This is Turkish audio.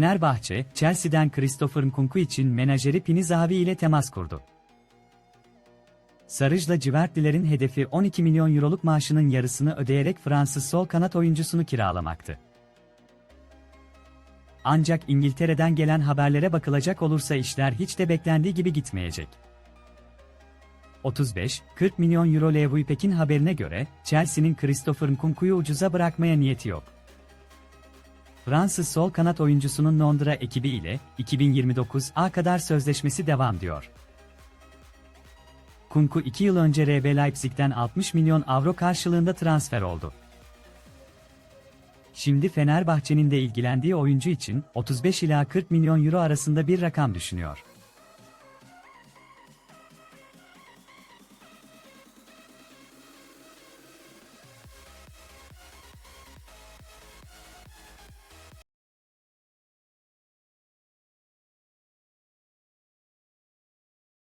Fenerbahçe, Chelsea'den Christopher Nkunku için menajeri Pini Zahavi ile temas kurdu. Sarıjla Civertlilerin hedefi 12 milyon euroluk maaşının yarısını ödeyerek Fransız sol kanat oyuncusunu kiralamaktı. Ancak İngiltere'den gelen haberlere bakılacak olursa işler hiç de beklendiği gibi gitmeyecek. 35-40 milyon euro Levi Pekin haberine göre, Chelsea'nin Christopher Nkunku'yu ucuza bırakmaya niyeti yok. Fransız sol kanat oyuncusunun Londra ekibi ile 2029 A kadar sözleşmesi devam diyor. Kunku 2 yıl önce RB Leipzig'ten 60 milyon avro karşılığında transfer oldu. Şimdi Fenerbahçe'nin de ilgilendiği oyuncu için 35 ila 40 milyon euro arasında bir rakam düşünüyor.